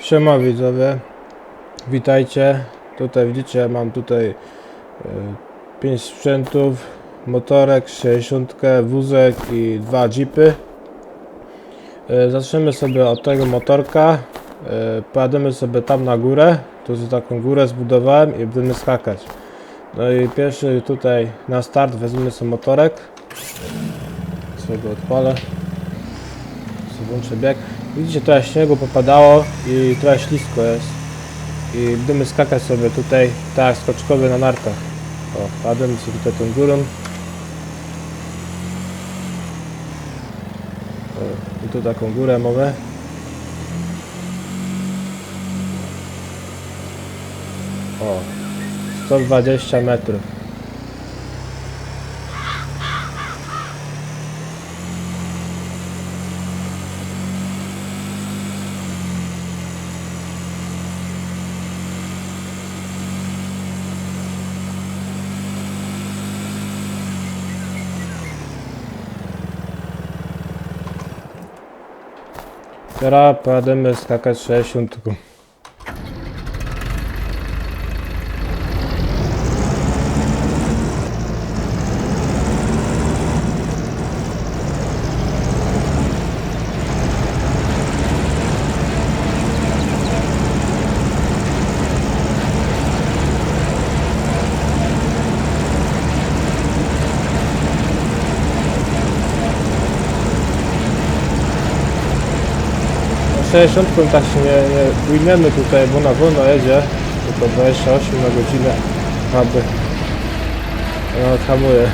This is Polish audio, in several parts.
Siema widzowie, witajcie. Tutaj widzicie, mam tutaj 5 sprzętów, motorek, 60, wózek i dwa jeepy. E, Zaczniemy sobie od tego motorka. E, Pojadziemy sobie tam na górę. Tu z taką górę zbudowałem i będziemy skakać. No i pierwszy tutaj na start weźmiemy sobie motorek. Sobie go odpalę. Sobie włączę bieg. Widzicie, trochę śniegu popadało i trochę ślisko jest. I będziemy skakać sobie tutaj, tak skoczkowy na nartach. O, padłem sobie tutaj tą górą. O, I tu taką górę mamy. O, 120 metrów. Teraz pojadziemy skakać 60. 60 tak się nie, nie tutaj, bo na wolno jedzie. Tylko 28 na godzinę. Aby. No, hamuje.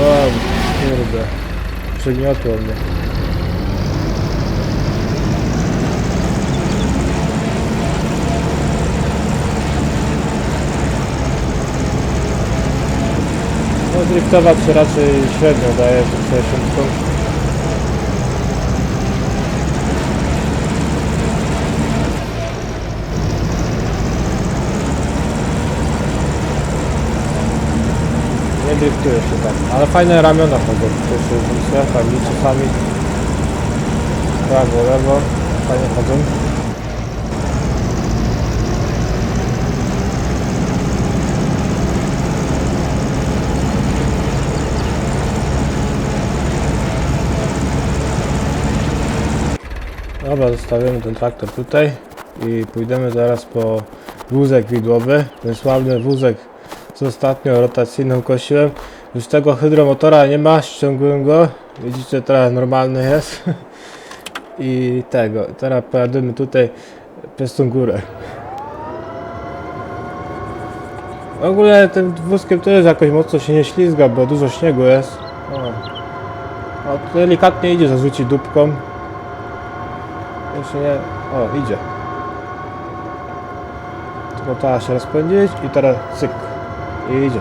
O, kurde. Przygniotło mnie. Driftować się raczej średnio daje z 60. Nie driftuje się tak, ale fajne ramiona chodzą w tej 60, tak i czasami prawo, lewo, fajnie chodzą. Dobra, zostawimy ten traktor tutaj i pójdziemy zaraz po wózek widłowy. Ten sławny wózek z ostatnio rotacyjną kosiłem. Już tego hydromotora nie ma, ściągłem go. Widzicie, teraz normalny jest. I tego, teraz pojadymy tutaj przez tą górę. W ogóle tym wózkiem to jest jakoś mocno się nie ślizga, bo dużo śniegu jest. O, o delikatnie idzie zarzucić dupką. Jeszcze nie. O, idzie. Tylko teraz się rozpędzić i teraz cyk. I idzie.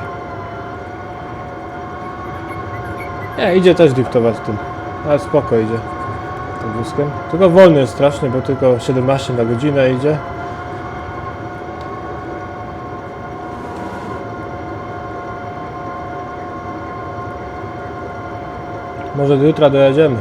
Nie, idzie też driftować tym. Ale spoko idzie. Tym wózkiem. Tylko wolny jest strasznie, bo tylko 17 na godzinę idzie. Może do jutra dojedziemy.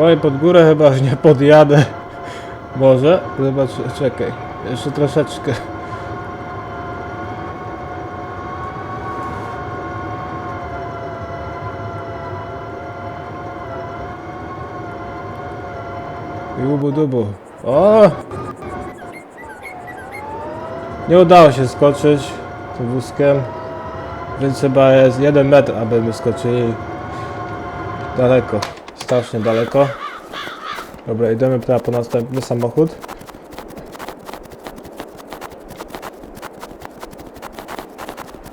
Oj, pod górę chyba już nie podjadę. Może? Zobacz, czekaj. Jeszcze troszeczkę. Jubu dubu. O! Nie udało się skoczyć tym wózkiem. Więc chyba jest jeden metr, aby my skoczyli daleko. Strasznie daleko. Dobra, idziemy teraz po następny samochód.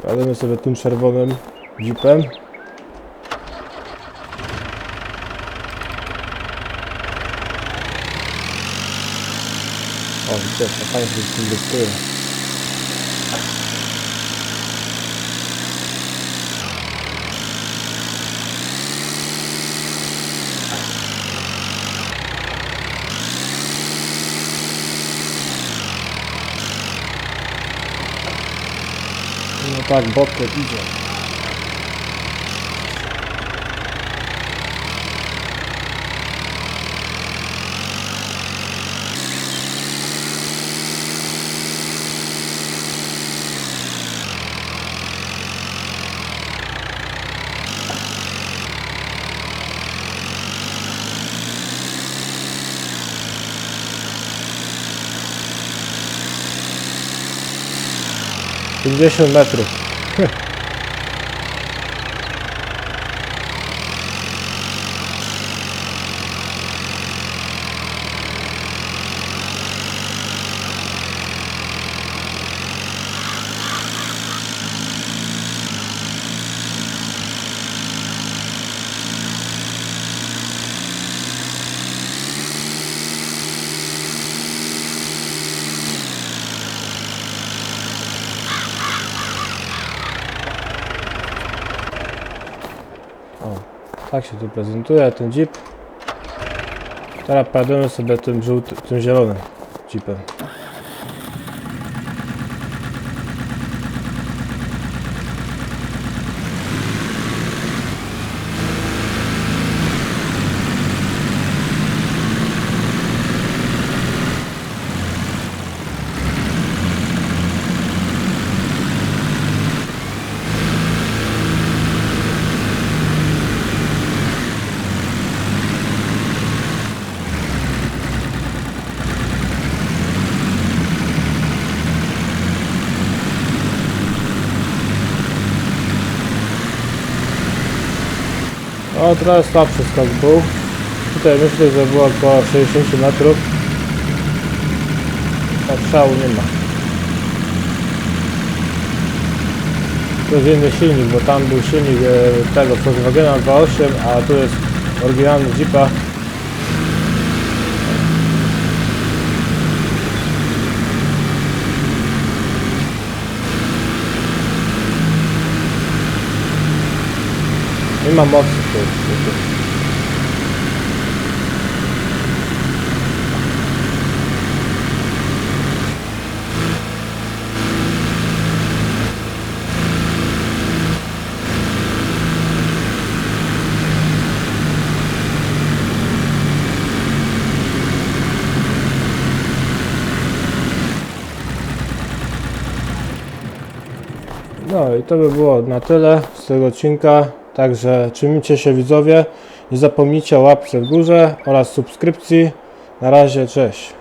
Jadę sobie tym czerwonym jeepem. O, widzę, fajnie się z tym dyktuje. No tak, bokiem idzie. Pięćdziesiąt metrów. O, tak się tu prezentuje ten jeep. Teraz pojedziemy sobie tym żółtym, tym zielonym jeepem. O, trochę słabszy skok był. Tutaj myślę, że było około 60 metrów. Tak szału nie ma. To jest inny silnik, bo tam był silnik e, tego Volkswagena 2.8, a tu jest oryginalny Jeepa. Nie ma mocy. No i to by było na tyle z tego odcinka. Także trzymajcie się widzowie. Nie zapomnijcie o łapce w górze oraz subskrypcji. Na razie, cześć.